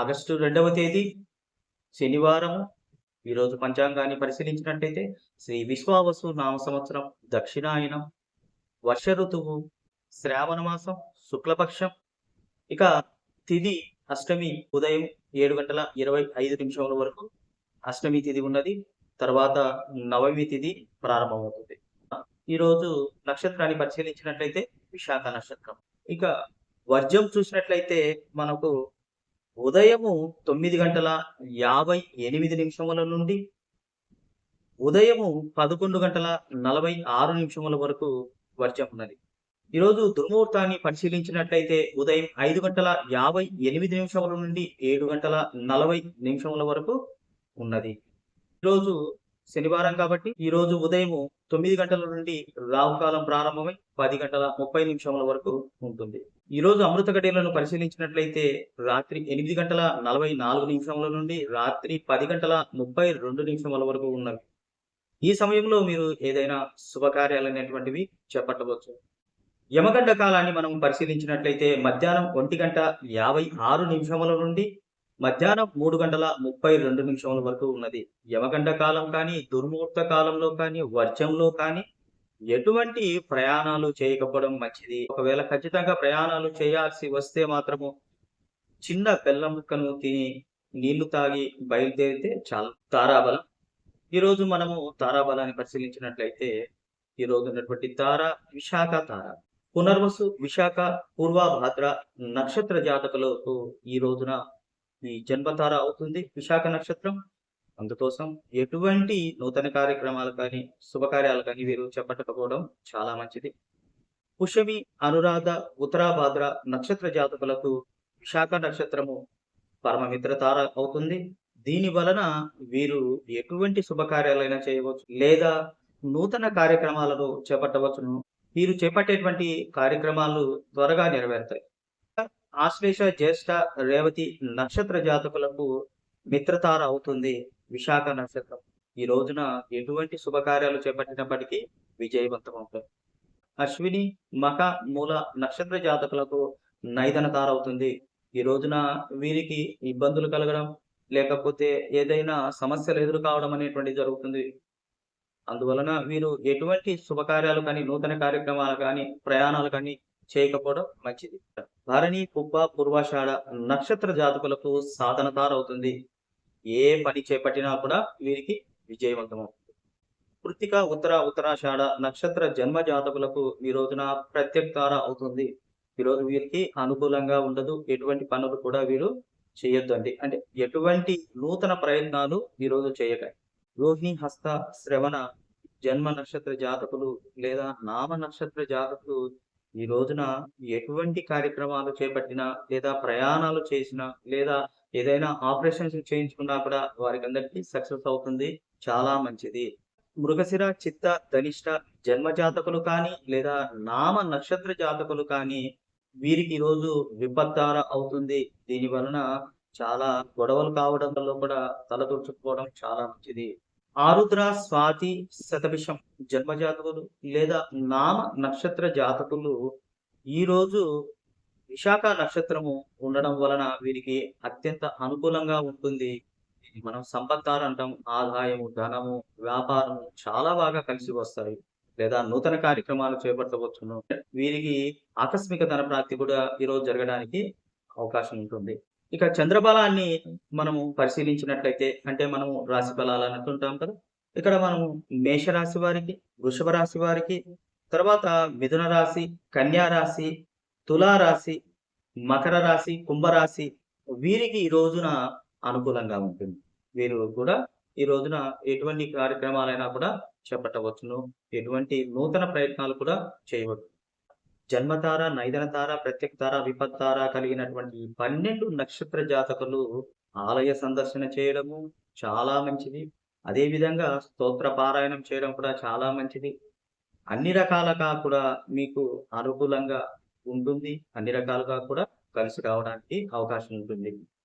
August రెండవ తేదీ శనివారము ఈరోజు పంచాంగాన్ని పరిశీలించినట్టయితే శ్రీ విశ్వావసు నామ సంవత్సరం దక్షిణాయనం వర్ష ఋతువు శ్రావణ మాసం శుక్లపక్షం. ఇక తిది అష్టమి ఉదయం ఏడు గంటల ఇరవై ఐదు నిమిషముల వరకు అష్టమి తిది ఉన్నది. తర్వాత నవమి తిది ప్రారంభమవుతుంది. ఈరోజు నక్షత్రాన్ని పరిశీలించినట్లయితే విశాఖ నక్షత్రం. ఇక వర్జం చూసినట్లయితే మనకు ఉదయము తొమ్మిది గంటల యాభై ఎనిమిది నిమిషముల నుండి ఉదయము పదకొండు గంటల నలభై ఆరు నిమిషముల వరకు వర్షం ఉన్నది. ఈరోజు దుర్ముహూర్తాన్ని పరిశీలించినట్లయితే ఉదయం ఐదు గంటల యాభై ఎనిమిది నిమిషముల నుండి ఏడు గంటల నలభై నిమిషముల వరకు ఉన్నది. ఈరోజు శనివారం కాబట్టి ఈ రోజు ఉదయం తొమ్మిది గంటల నుండి రావుకాలం ప్రారంభమై పది గంటల ముప్పై నిమిషముల వరకు ఉంటుంది. ఈ రోజు అమృత గడియలను పరిశీలించినట్లయితే రాత్రి ఎనిమిది గంటల నలభై నాలుగు నిమిషముల నుండి రాత్రి పది గంటల ముప్పై రెండు నిమిషముల వరకు ఉన్నవి. ఈ సమయంలో మీరు ఏదైనా శుభకార్యాలు అనేటువంటివి చేపట్టవచ్చు. యమగంట కాలాన్ని మనం పరిశీలించినట్లయితే మధ్యాహ్నం ఒంటి గంట యాభై ఆరు నిమిషముల నుండి మధ్యాహ్నం మూడు గంటల ముప్పై రెండు నిమిషముల వరకు ఉన్నది. యమగంట కాలం కానీ దుర్ముహూర్త కాలంలో కానీ వర్జంలో కానీ ఎటువంటి ప్రయాణాలు చేయకపోవడం మంచిది. ఒకవేళ ఖచ్చితంగా ప్రయాణాలు చేయాల్సి వస్తే మాత్రము చిన్న బెల్లం ముక్కను తిని నీళ్ళు తాగి బయలుదేరితే చాలా. తారాబలం. ఈరోజు మనము తారాబలాన్ని పరిశీలించినట్లయితే ఈ రోజు ఉన్నటువంటి తార విశాఖ తార. పునర్వసు విశాఖ పూర్వభాద్ర నక్షత్ర జాతకలో ఈ రోజున ఈ జన్మతార అవుతుంది. విశాఖ నక్షత్రం అందుకోసం ఎటువంటి నూతన కార్యక్రమాలు కానీ శుభకార్యాలు కానీ వీరు చేపట్టకపోవడం చాలా మంచిది. పుషమి అనురాధ ఉత్తరాభాద్ర నక్షత్ర జాతకులకు విశాఖ నక్షత్రము పరమమిత్ర తార అవుతుంది. దీని వలన వీరు ఎటువంటి శుభకార్యాలైనా చేయవచ్చు లేదా నూతన కార్యక్రమాలను చేపట్టవచ్చును. వీరు చేపట్టేటువంటి కార్యక్రమాలు త్వరగా నెరవేరుతాయి. ఆశ్లేష జ్యేష్ఠ రేవతి నక్షత్ర జాతకులకు మిత్రతార అవుతుంది. విశాఖ నక్షత్రం. ఈ రోజున ఎటువంటి శుభకార్యాలు చేపట్టినప్పటికీ విజయవంతం అవుతాయి అశ్విని మఖ మూల నక్షత్ర జాతకులకు నైదనకారవుతుంది ఈ రోజున వీరికి ఇబ్బందులు కలగడం లేకపోతే ఏదైనా సమస్యలు ఎదురు కావడం అనేటువంటి జరుగుతుంది. అందువలన వీరు ఎటువంటి శుభకార్యాలు కానీ నూతన కార్యక్రమాలు కానీ ప్రయాణాలు కానీ చేయకపోవడం మంచిది. భరణి కుప్ప పూర్వాషాఢ నక్షత్ర జాతకులకు సాధన తారవుతుంది. ఏ పని చేపట్టినా కూడా వీరికి విజయవంతం కృతిక ఉత్తర ఉత్తరాషాఢ నక్షత్ర జన్మ జాతకులకు ఈ రోజున ప్రత్యక్తార అవుతుంది. ఈ రోజు వీరికి అనుకూలంగా ఉండదు. ఎటువంటి పనులు కూడా వీరు చేయొద్దండి. అంటే ఎటువంటి నూతన ప్రయత్నాలు ఈ రోజు చేయక. రోహిణి హస్త శ్రవణ జన్మ నక్షత్ర జాతకులు లేదా నామ నక్షత్ర జాతకులు ఈ రోజున ఎటువంటి కార్యక్రమాలు చేపట్టినా లేదా ప్రయాణాలు చేసినా లేదా ఏదైనా ఆపరేషన్స్ చేయించుకున్నా కూడా వారికి అందరికీ సక్సెస్ అవుతుంది. చాలా మంచిది. మృగశిర చిత్త ధనిష్ట జన్మ జాతకులు కానీ లేదా నామ నక్షత్ర జాతకులు కానీ వీరికి ఈరోజు విపత్తార అవుతుంది. దీని వలన చాలా గొడవలు కావడంలో కూడా తలదూర్చుకోవడం చాలా మంచిది. ఆరుద్ర స్వాతి శతభిషం జన్మ జాతకులు లేదా నామ నక్షత్ర జాతకులు ఈరోజు విశాఖ నక్షత్రము ఉండడం వలన వీరికి అత్యంత అనుకూలంగా ఉంటుంది. మనం సంపత్తార అంటాం ఆదాయము ధనము వ్యాపారము చాలా బాగా కలిసి వస్తాయి. లేదా నూతన కార్యక్రమాలు చేపట్టవచ్చును వీరికి ఆకస్మిక ధన ప్రాప్తి కూడా ఈరోజు జరగడానికి అవకాశం ఉంటుంది. ఇక చంద్రబలాన్ని మనము పరిశీలించినట్లయితే అంటే మనము రాశి బలాలు అన్నట్టుంటాం కదా ఇక్కడ మనము మేషరాశి వారికి వృషభ రాశి వారికి తర్వాత మిథున రాశి కన్యా రాశి తులారాశి మకర రాశి కుంభరాశి వీరికి ఈ రోజున అనుకూలంగా ఉంటుంది. వీరు కూడా ఈ రోజున ఎటువంటి కార్యక్రమాలైనా కూడా చేపట్టవచ్చును. ఎటువంటి నూతన ప్రయత్నాలు కూడా చేయవచ్చు జన్మతార నైదనతార విపత్ విపత్తార కలిగినటువంటి పన్నెండు నక్షత్ర జాతకులు ఆలయ సందర్శన చేయడము చాలా మంచిది. అదేవిధంగా స్తోత్ర పారాయణం చేయడం కూడా చాలా మంచిది. అన్ని రకాలుగా కూడా మీకు అనుకూలంగా ఉంటుంది. అన్ని రకాలుగా కూడా కలిసి రావడానికి అవకాశం ఉంటుంది.